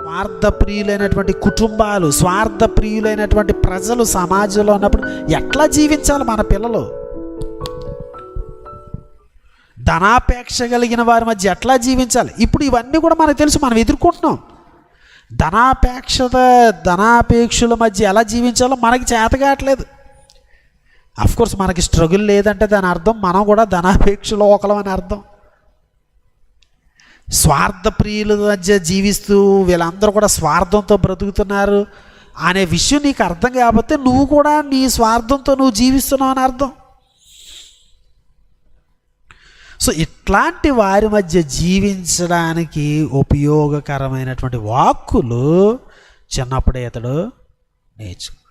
స్వార్థ ప్రియులైనటువంటి కుటుంబాలు స్వార్థ ప్రియులైనటువంటి ప్రజలు సమాజంలో ఉన్నప్పుడు ఎట్లా జీవించాలి మన పిల్లలు? ధనాపేక్ష కలిగిన వారి మధ్య ఎట్లా జీవించాలి? ఇప్పుడు ఇవన్నీ కూడా మనకు తెలుసు మనం ఎదుర్కొంటున్నాం. ధనాపేక్షత ధనాపేక్షల మధ్య ఎలా జీవించాలో మనకి చేతగాట్లేదు కోర్స్ మనకి స్ట్రగుల్ లేదంటే దాని అర్థం మనం కూడా ధనాపేక్షలో ఒకలం అని అర్థం. స్వార్థ ప్రియుల మధ్య జీవిస్తూ వీళ్ళందరూ కూడా స్వార్థంతో బ్రతుకుతున్నారు అనే విషయం నీకు అర్థం కాకపోతే నువ్వు కూడా నీ స్వార్థంతో నువ్వు జీవిస్తున్నావు అని అర్థం. సో ఇట్లాంటి వారి మధ్య జీవించడానికి ఉపయోగకరమైనటువంటి వాక్కులు చిన్నప్పుడే ఇతడు నేర్చుకు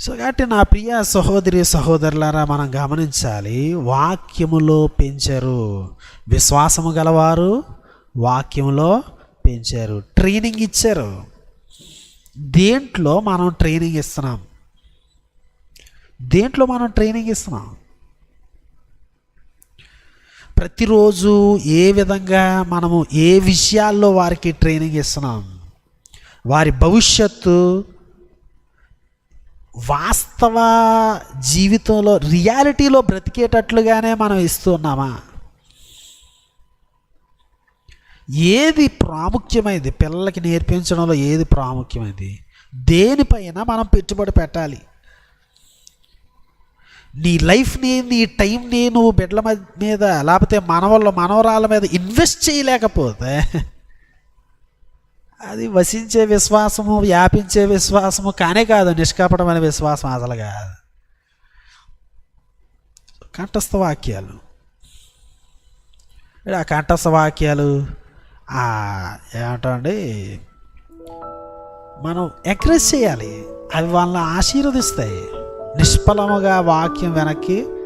సో కాబట్టి నా ప్రియ సహోదరి సహోదరులారా మనం గమనించాలి వాక్యములో పెంచారు. విశ్వాసము గలవారు వాక్యములో పెంచారు. ట్రైనింగ్ ఇచ్చారు. దేంట్లో మనం ట్రైనింగ్ ఇస్తున్నాం? దేంట్లో మనం ట్రైనింగ్ ఇస్తున్నాం? ప్రతిరోజు ఏ విధంగా మనము ఏ విషయాల్లో వారికి ట్రైనింగ్ ఇస్తున్నాం? వారి భవిష్యత్తు వాస్తవ జీవితంలో రియాలిటీలో బ్రతికేటట్లుగానే మనం ఇస్తున్నామా ఏది ప్రాముఖ్యమైనది పిల్లలకి నేర్పించడంలో ఏది ప్రాముఖ్యమైనది దేనిపైన మనం పెట్టుబడి పెట్టాలి? నీ లైఫ్ని నీ టైంని నువ్వు బిడ్డల మీద లేకపోతే మనవల్ల మనవరాల మీద ఇన్వెస్ట్ చేయలేకపోతే అది వసించే విశ్వాసము వ్యాపించే విశ్వాసము కానే కాదు నిష్కాపడమైన విశ్వాసం అసలు కాదు. కంఠస్థ వాక్యాలు. ఆ కంఠస్థ వాక్యాలు ఏమంటండి మనం ఎంకరేజ్ చేయాలి. అవి వాళ్ళని ఆశీర్వదిస్తాయి. నిష్ఫలముగా వాక్యం వెనక్కి